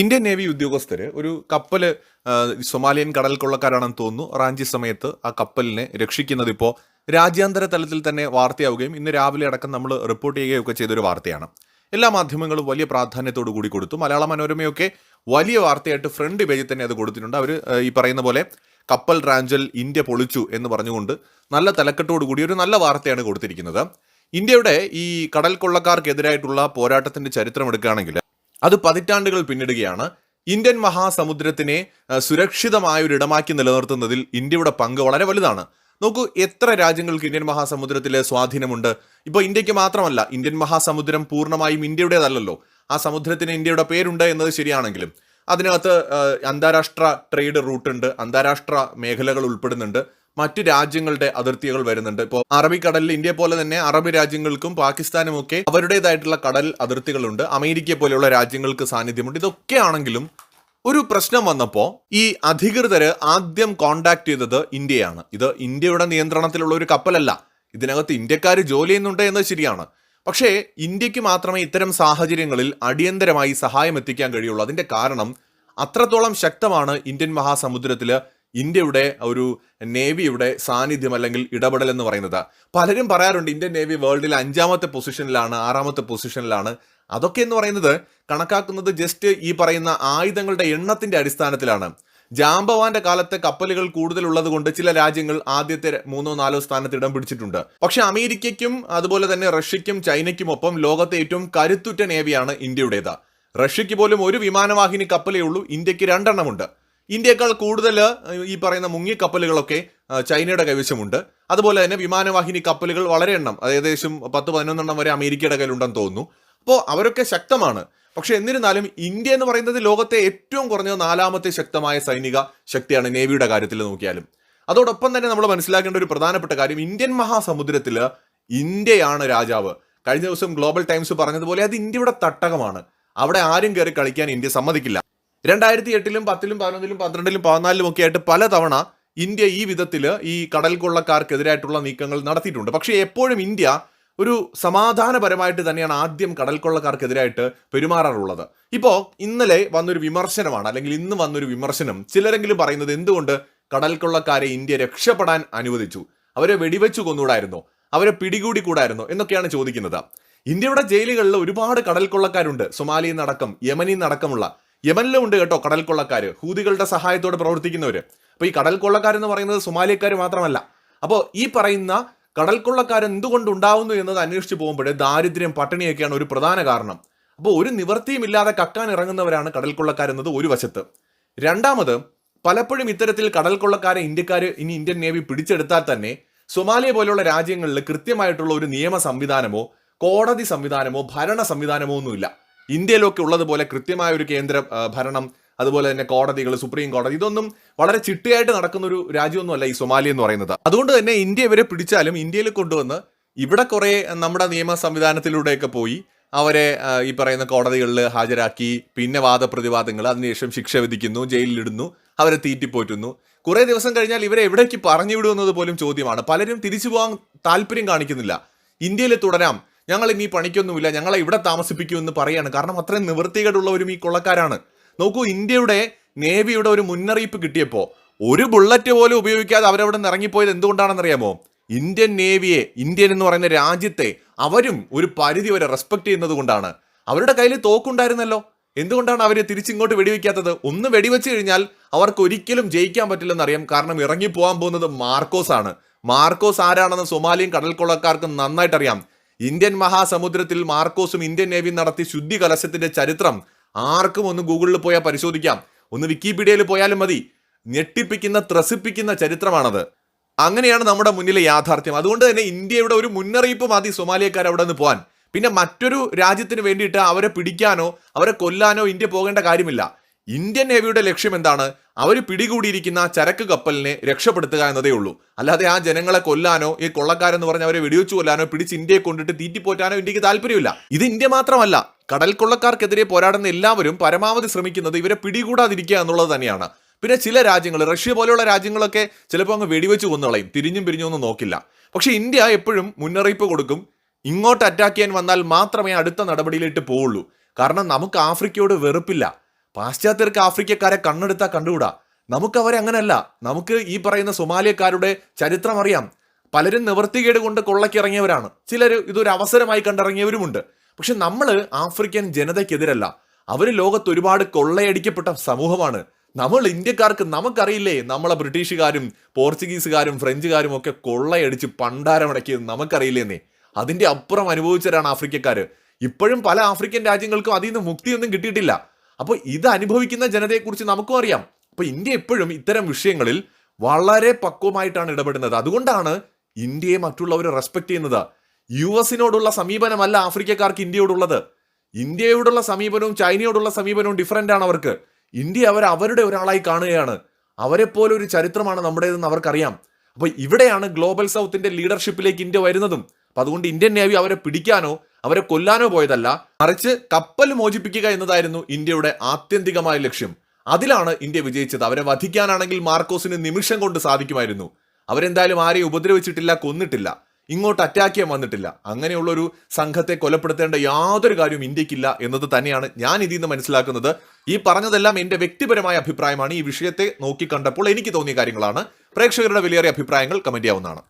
Indian navy ഉദ്യോഗസ്ഥര് ഒരു കപ്പൽ സൊമാലിയൻ കടൽ കൊള്ളക്കാരാണെന്ന് തോന്നുന്നു. റാഞ്ചി സമയത്ത് ആ കപ്പലിനെ രക്ഷിക്കുന്നത് ഇപ്പോൾ രാജ്യാന്തര തലത്തിൽ തന്നെ വാർത്തയാവുകയും ഇന്ന് രാവിലെ അടക്കം നമ്മൾ റിപ്പോർട്ട് ചെയ്യുകയൊക്കെ ചെയ്തൊരു വാർത്തയാണ്. എല്ലാ മാധ്യമങ്ങളും വലിയ പ്രാധാന്യത്തോടു കൂടി കൊടുത്തു. മലയാള മനോരമയൊക്കെ വലിയ വാർത്തയായിട്ട് ഫ്രണ്ട് പേജിൽ തന്നെ അത് കൊടുത്തിട്ടുണ്ട്. അവർ ഈ പറയുന്ന പോലെ കപ്പൽ റാഞ്ചൽ ഇന്ത്യ പൊളിച്ചു എന്ന് പറഞ്ഞുകൊണ്ട് നല്ല തലക്കെട്ടോടു കൂടി ഒരു നല്ല വാർത്തയാണ് കൊടുത്തിരിക്കുന്നത്. ഇന്ത്യയുടെ ഈ കടൽ കൊള്ളക്കാർക്കെതിരായിട്ടുള്ള പോരാട്ടത്തിന്റെ ചരിത്രം എടുക്കുകയാണെങ്കിൽ അത് പതിറ്റാണ്ടുകൾ പിന്നിടുകയാണ്. ഇന്ത്യൻ മഹാസമുദ്രത്തിനെ സുരക്ഷിതമായ ഒരു ഇടമാക്കി നിലനിർത്തുന്നതിൽ ഇന്ത്യയുടെ പങ്ക് വളരെ വലുതാണ്. നോക്കൂ എത്ര രാജ്യങ്ങൾക്ക് ഇന്ത്യൻ മഹാസമുദ്രത്തിലെ സ്വാധീനമുണ്ട്. ഇപ്പോൾ ഇന്ത്യയ്ക്ക് മാത്രമല്ല ഇന്ത്യൻ മഹാസമുദ്രം പൂർണമായും ഇന്ത്യയുടേതല്ലല്ലോ. ആ സമുദ്രത്തിന് ഇന്ത്യയുടെ പേരുണ്ട് എന്നത് ശരിയാണെങ്കിലും. അതിനകത്ത് അന്താരാഷ്ട്ര ട്രേഡ് റൂട്ട് ഉണ്ട് അന്താരാഷ്ട്ര മേഖലകൾ ഉൾപ്പെടുന്നുണ്ട്. മറ്റു രാജ്യങ്ങളുടെ അതിർത്തികൾ വരുന്നുണ്ട്. ഇപ്പോൾ അറബിക്കടലിൽ ഇന്ത്യ പോലെ തന്നെ അറബ് രാജ്യങ്ങൾക്കും പാകിസ്ഥാനും ഒക്കെ അവരുടേതായിട്ടുള്ള കടൽ അതിർത്തികളുണ്ട്. അമേരിക്ക പോലെയുള്ള രാജ്യങ്ങൾക്ക് സാന്നിധ്യമുണ്ട്. ഇതൊക്കെ ആണെങ്കിലും ഒരു പ്രശ്നം വന്നപ്പോൾ ഈ അധികൃതർ ആദ്യം കോണ്ടാക്ട് ചെയ്തത് ഇന്ത്യയാണ്. ഇത് ഇന്ത്യയുടെ നിയന്ത്രണത്തിലുള്ള ഒരു കപ്പലല്ല. ഇതിനകത്ത് ഇന്ത്യക്കാർ ജോലി ചെയ്യുന്നുണ്ട് എന്നത് ശരിയാണ്. പക്ഷേ ഇന്ത്യയ്ക്ക് മാത്രമേ ഇത്തരം സാഹചര്യങ്ങളിൽ അടിയന്തരമായി സഹായം എത്തിക്കാൻ കഴിയുള്ളൂ. അതിന്റെ കാരണം അത്രത്തോളം ശക്തമാണ് ഇന്ത്യൻ മഹാസമുദ്രത്തിൽ ഇന്ത്യയുടെ ഒരു നേവിയുടെ സാന്നിധ്യം അല്ലെങ്കിൽ ഇടപെടൽ എന്ന് പറയുന്നത്. പലരും പറയാറുണ്ട് ഇന്ത്യൻ നേവി വേൾഡിൽ അഞ്ചാമത്തെ പൊസിഷനിലാണ് ആറാമത്തെ പൊസിഷനിലാണ്. അതൊക്കെ എന്ന് പറയുന്നത് കണക്കാക്കുന്നത് ജസ്റ്റ് ഈ പറയുന്ന ആയുധങ്ങളുടെ എണ്ണത്തിന്റെ അടിസ്ഥാനത്തിലാണ്. ജാംബവാന്റെ കാലത്തെ കപ്പലുകൾ കൂടുതൽ ഉള്ളത് കൊണ്ട് ചില രാജ്യങ്ങൾ ആദ്യത്തെ മൂന്നോ നാലോ സ്ഥാനത്ത് ഇടം പിടിച്ചിട്ടുണ്ട്. പക്ഷെ അമേരിക്കയ്ക്കും അതുപോലെ തന്നെ റഷ്യയ്ക്കും ചൈനയ്ക്കും ഒപ്പം ലോകത്തെ ഏറ്റവും കരുത്തുറ്റ നേവിയാണ് ഇന്ത്യയുടേത്. റഷ്യയ്ക്ക് പോലും ഒരു വിമാനവാഹിനി കപ്പലേ ഉള്ളൂ ഇന്ത്യയ്ക്ക് രണ്ടെണ്ണമുണ്ട്. ഇന്ത്യയേക്കാൾ കൂടുതൽ ഈ പറയുന്ന മുങ്ങിക്കപ്പലുകളൊക്കെ കപ്പലുകളൊക്കെ ചൈനയുടെ കൈവശമുണ്ട്. അതുപോലെ തന്നെ വിമാനവാഹിനി കപ്പലുകൾ വളരെ എണ്ണം ഏകദേശം പത്ത് പതിനൊന്നെണ്ണം വരെ അമേരിക്കയുടെ കയ്യിലുണ്ടെന്ന് തോന്നുന്നു. അപ്പോൾ അവരൊക്കെ ശക്തമാണ്. പക്ഷെ എന്നിരുന്നാലും ഇന്ത്യ എന്ന് പറയുന്നത് ലോകത്തെ ഏറ്റവും കുറഞ്ഞ നാലാമത്തെ ശക്തമായ സൈനിക ശക്തിയാണ് നേവിയുടെ കാര്യത്തിൽ നോക്കിയാലും. അതോടൊപ്പം തന്നെ നമ്മൾ മനസ്സിലാക്കേണ്ട ഒരു പ്രധാനപ്പെട്ട കാര്യം ഇന്ത്യൻ മഹാസമുദ്രത്തിൽ ഇന്ത്യയാണ് രാജാവ്. കഴിഞ്ഞ ദിവസം ഗ്ലോബൽ ടൈംസ് പറഞ്ഞതുപോലെ അത് ഇന്ത്യയുടെ തട്ടകമാണ്. അവിടെ ആരും കയറി കളിക്കാൻ ഇന്ത്യ സമ്മതിക്കില്ല. രണ്ടായിരത്തി എട്ടിലും പത്തിലും പതിനൊന്നിലും പന്ത്രണ്ടിലും പതിനാലിലും ഒക്കെ ആയിട്ട് പലതവണ ഇന്ത്യ ഈ വിധത്തിൽ ഈ കടൽ കൊള്ളക്കാർക്കെതിരായിട്ടുള്ള നീക്കങ്ങൾ നടത്തിയിട്ടുണ്ട്. പക്ഷേ എപ്പോഴും ഇന്ത്യ ഒരു സമാധാനപരമായിട്ട് തന്നെയാണ് ആദ്യം കടൽ കൊള്ളക്കാർക്കെതിരായിട്ട് പെരുമാറാറുള്ളത്. ഇപ്പോൾ ഇന്നലെ വന്നൊരു വിമർശനമാണ് അല്ലെങ്കിൽ ഇന്ന് വന്നൊരു വിമർശനം. ചിലരെങ്കിലും പറയുന്നത് എന്തുകൊണ്ട് കടൽ കൊള്ളക്കാരെ ഇന്ത്യ രക്ഷപ്പെടാൻ അനുവദിച്ചു? അവരെ വെടിവെച്ചു കൊന്നുകൂടായിരുന്നു അവരെ പിടികൂടി കൂടായിരുന്നു എന്നൊക്കെയാണ് ചോദിക്കുന്നത്. ഇന്ത്യയുടെ ജയിലുകളിൽ ഒരുപാട് കടൽ കൊള്ളക്കാരുണ്ട്. സൊമാലിയിൽ നിന്നടക്കം യമനിൽ നിന്നടക്കമുള്ള യമനിലും ഉണ്ട് കേട്ടോ കടൽ കൊള്ളക്കാര് ഹൂതികളുടെ സഹായത്തോടെ പ്രവർത്തിക്കുന്നവർ അപ്പോൾ ഈ കടൽ കൊള്ളക്കാരെന്ന് പറയുന്നത് സൊമാലിയക്കാർ മാത്രമല്ല. അപ്പോൾ ഈ പറയുന്ന കടൽ കൊള്ളക്കാർ എന്തുകൊണ്ട് ഉണ്ടാവുന്നു എന്നത് അന്വേഷിച്ച് പോകുമ്പോൾ ദാരിദ്ര്യം പട്ടിണിയൊക്കെയാണ് ഒരു പ്രധാന കാരണം. അപ്പോൾ ഒരു നിവൃത്തിയും ഇല്ലാതെ കക്കാൻ ഇറങ്ങുന്നവരാണ് കടൽ കൊള്ളക്കാരെന്നത് ഒരു വശത്ത്. രണ്ടാമത് പലപ്പോഴും ഇത്തരത്തിൽ കടൽ കൊള്ളക്കാരെ ഇന്ത്യക്കാർ ഇനി ഇന്ത്യൻ നേവി പിടിച്ചെടുത്താൽ തന്നെ സൊമാലിയ പോലുള്ള രാജ്യങ്ങളിൽ കൃത്യമായിട്ടുള്ള ഒരു നിയമ സംവിധാനമോ കോടതി സംവിധാനമോ ഭരണ സംവിധാനമോ ഒന്നുമില്ല. ഇന്ത്യയിലൊക്കെ ഉള്ളതുപോലെ കൃത്യമായ ഒരു കേന്ദ്ര ഭരണം അതുപോലെ തന്നെ കോടതികൾ സുപ്രീം കോടതി ഇതൊന്നും വളരെ ചിട്ടയായിട്ട് നടക്കുന്ന ഒരു രാജ്യമൊന്നുമല്ല ഈ സൊമാലി എന്ന് പറയുന്നത്. അതുകൊണ്ട് തന്നെ ഇന്ത്യ ഇവരെ പിടിച്ചാലും ഇന്ത്യയിൽ കൊണ്ടുവന്ന് ഇവിടെ കുറേ നമ്മുടെ നിയമ സംവിധാനത്തിലൂടെയൊക്കെ പോയി അവരെ ഈ പറയുന്ന കോടതികളിൽ ഹാജരാക്കി പിന്നെ വാദപ്രതിവാദങ്ങൾ അതിനുശേഷം ശിക്ഷ വിധിക്കുന്നു ജയിലിലിടുന്നു അവരെ തീറ്റിപ്പോറ്റുന്നു. കുറേ ദിവസം കഴിഞ്ഞാൽ ഇവരെ എവിടേക്ക് പറഞ്ഞു വിടുമെന്നത് പോലും ചോദ്യമാണ്. പലരും തിരിച്ചു പോകാൻ താല്പര്യം കാണിക്കുന്നില്ല. ഇന്ത്യയിൽ തുടരാം. ഞങ്ങൾ ഇനി പണിക്കൊന്നുമില്ല ഞങ്ങളെ ഇവിടെ താമസിപ്പിക്കുമെന്ന് പറയാണ്. കാരണം അത്രയും നിവൃത്തികേടുള്ളവരും ഈ കൊള്ളക്കാരാണ്. നോക്കൂ ഇന്ത്യയുടെ നേവിയുടെ ഒരു മുന്നറിയിപ്പ് കിട്ടിയപ്പോൾ ഒരു ബുള്ളറ്റ് പോലും ഉപയോഗിക്കാതെ അവരവിടെ നിന്ന് ഇറങ്ങിപ്പോയത് എന്തുകൊണ്ടാണെന്നറിയാമോ? ഇന്ത്യൻ നേവിയെ ഇന്ത്യൻ എന്ന് പറയുന്ന രാജ്യത്തെ അവരും ഒരു പരിധി വരെ റെസ്പെക്ട് ചെയ്യുന്നത് കൊണ്ടാണ്. അവരുടെ കയ്യിൽ തോക്കുണ്ടായിരുന്നല്ലോ. എന്തുകൊണ്ടാണ് അവരെ തിരിച്ചിങ്ങോട്ട് വെടിവെക്കാത്തത്? ഒന്ന് വെടിവെച്ച് കഴിഞ്ഞാൽ അവർക്ക് ഒരിക്കലും ജയിക്കാൻ പറ്റില്ലെന്ന് അറിയാം. കാരണം ഇറങ്ങി പോകാൻ പോകുന്നത് മാർക്കോസ് ആണ് മാർക്കോസ് ആരാണെന്ന് സൊമാലിയൻ കടൽക്കൊള്ളക്കാർക്ക് നന്നായിട്ട് അറിയാം ഇന്ത്യൻ മഹാസമുദ്രത്തിൽ മാർക്കോസും ഇന്ത്യൻ നേവിയും നടത്തിയ ശുദ്ധി കലശത്തിന്റെ ചരിത്രം ആർക്കും ഒന്ന് ഗൂഗിളിൽ പോയാൽ പരിശോധിക്കാം. ഒന്ന് വിക്കിപീഡിയയിൽ പോയാലും മതി. ഞെട്ടിപ്പിക്കുന്ന ത്രസിപ്പിക്കുന്ന ചരിത്രമാണത്. അങ്ങനെയാണ് നമ്മുടെ മുന്നിലെ യാഥാർത്ഥ്യം. അതുകൊണ്ട് തന്നെ ഇന്ത്യയുടെ ഒരു മുന്നറിയിപ്പ് മതി സൊമാലിയക്കാർ അവിടെ നിന്ന് പോകാൻ പിന്നെ മറ്റൊരു രാജ്യത്തിന് വേണ്ടിയിട്ട് അവരെ പിടിക്കാനോ അവരെ കൊല്ലാനോ ഇന്ത്യ പോകേണ്ട കാര്യമില്ല. ഇന്ത്യൻ നേവിയുടെ ലക്ഷ്യം എന്താണ് അവർ പിടികൂടിയിരിക്കുന്ന ചരക്ക് കപ്പലിനെ രക്ഷപ്പെടുത്തുക എന്നതേ ഉള്ളൂ. അല്ലാതെ ആ ജനങ്ങളെ കൊല്ലാനോ ഈ കൊള്ളക്കാരെന്ന് പറഞ്ഞ് അവരെ വെടിവെച്ചു കൊല്ലാനോ പിടിച്ച് ഇന്ത്യയെ കൊണ്ടിട്ട് തീറ്റിപ്പോറ്റാനോ ഇന്ത്യയ്ക്ക് താല്പര്യമില്ല. ഇത് ഇന്ത്യ മാത്രമല്ല കടൽ കൊള്ളക്കാർക്കെതിരെ പോരാടുന്ന എല്ലാവരും പരമാവധി ശ്രമിക്കുന്നത് ഇവരെ പിടികൂടാതിരിക്കുക എന്നുള്ളത് തന്നെയാണ്. പിന്നെ ചില രാജ്യങ്ങൾ റഷ്യ പോലെയുള്ള രാജ്യങ്ങളൊക്കെ ചിലപ്പോൾ അങ്ങ് വെടിവെച്ച് കൊന്നുകളയും തിരിഞ്ഞും പിരിഞ്ഞും ഒന്നും നോക്കില്ല. പക്ഷെ ഇന്ത്യ എപ്പോഴും മുന്നറിയിപ്പ് കൊടുക്കും ഇങ്ങോട്ട് അറ്റാക്ക് ചെയ്യാൻ വന്നാൽ മാത്രമേ അടുത്ത നടപടിയിലിട്ട് പോവുള്ളൂ. കാരണം നമുക്ക് ആഫ്രിക്കയോട് വെറുപ്പില്ല. പാശ്ചാത്യർക്ക് ആഫ്രിക്കക്കാരെ കണ്ണെടുത്താൽ കണ്ടുകൂടാ? നമുക്ക് അവരെ അങ്ങനെയല്ല നമുക്ക് ഈ പറയുന്ന സൊമാലിയക്കാരുടെ ചരിത്രം അറിയാം. പലരും നിവർത്തികേട് കൊണ്ട് കൊള്ളക്കിറങ്ങിയവരാണ് ചിലർ ഇതൊരു അവസരമായി കണ്ടിറങ്ങിയവരുമുണ്ട്. പക്ഷെ നമ്മൾ ആഫ്രിക്കൻ ജനതയ്ക്കെതിരല്ല. അവർ ലോകത്ത് ഒരുപാട് കൊള്ളയടിക്കപ്പെട്ട സമൂഹമാണ്. നമ്മൾ ഇന്ത്യക്കാർക്ക് നമുക്കറിയില്ലേ നമ്മളെ ബ്രിട്ടീഷുകാരും പോർച്ചുഗീസുകാരും ഫ്രഞ്ചുകാരും ഒക്കെ കൊള്ളയടിച്ച് പണ്ടാരമടക്കിയത് നമുക്കറിയില്ലേന്നേ. അതിന്റെ അപ്പുറം അനുഭവിച്ചവരാണ് ആഫ്രിക്കക്കാർ ഇപ്പോഴും പല ആഫ്രിക്കൻ രാജ്യങ്ങൾക്കും അതിൽ നിന്ന് മുക്തിയൊന്നും കിട്ടിയിട്ടില്ല. അപ്പോൾ ഇത് അനുഭവിക്കുന്ന ജനതയെക്കുറിച്ച് നമുക്കും അറിയാം. അപ്പോൾ ഇന്ത്യ എപ്പോഴും ഇത്തരം വിഷയങ്ങളിൽ വളരെ പക്വമായിട്ടാണ് ഇടപെടുന്നത്. അതുകൊണ്ടാണ് ഇന്ത്യയെ മറ്റുള്ളവർ റെസ്പെക്ട് ചെയ്യുന്നത്. യു എസിനോടുള്ള സമീപനമല്ല ആഫ്രിക്കക്കാർക്ക് ഇന്ത്യയോടുള്ളത്. ഇന്ത്യയോടുള്ള സമീപനവും ചൈനയോടുള്ള സമീപനവും ഡിഫറന്റ് ആണ് അവർക്ക്. ഇന്ത്യ അവർ അവരുടെ ഒരാളായി കാണുകയാണ്. അവരെപ്പോലെ ഒരു ചരിത്രമാണ് നമ്മുടേതെന്ന് അവർക്കറിയാം. അപ്പോൾ ഇവിടെയാണ് ഗ്ലോബൽ സൗത്തിന്റെ ലീഡർഷിപ്പിലേക്ക് ഇന്ത്യ വരുന്നതും. അപ്പൊ അതുകൊണ്ട് ഇന്ത്യൻ നേവി അവരെ പിടിക്കാനോ അവരെ കൊല്ലാനോ പോയതല്ല മറിച്ച് കപ്പൽ മോചിപ്പിക്കുക എന്നതായിരുന്നു ഇന്ത്യയുടെ ആത്യന്തികമായ ലക്ഷ്യം. അതിലാണ് ഇന്ത്യ വിജയിച്ചത്. അവരെ വധിക്കാനാണെങ്കിൽ മാർക്കോസിന് നിമിഷം കൊണ്ട് സാധിക്കുമായിരുന്നു. അവരെന്തായാലും ആരെയും ഉപദ്രവിച്ചിട്ടില്ല കൊന്നിട്ടില്ല. ഇങ്ങോട്ട് അറ്റാക്ക് ചെയ്യാൻ വന്നിട്ടില്ല. അങ്ങനെയുള്ളൊരു സംഘത്തെ കൊലപ്പെടുത്തേണ്ട യാതൊരു കാര്യവും ഇന്ത്യക്കില്ല എന്നത് തന്നെയാണ് ഞാൻ ഇതിൽ നിന്ന് മനസ്സിലാക്കുന്നത്. ഈ പറഞ്ഞതെല്ലാം എന്റെ വ്യക്തിപരമായ അഭിപ്രായമാണ്. ഈ വിഷയത്തെ നോക്കിക്കണ്ടപ്പോൾ എനിക്ക് തോന്നിയ കാര്യങ്ങളാണ്. പ്രേക്ഷകരുടെ വിലയേറിയ അഭിപ്രായങ്ങൾ കമന്റ് ചെയ്യാവുന്നതാണ്.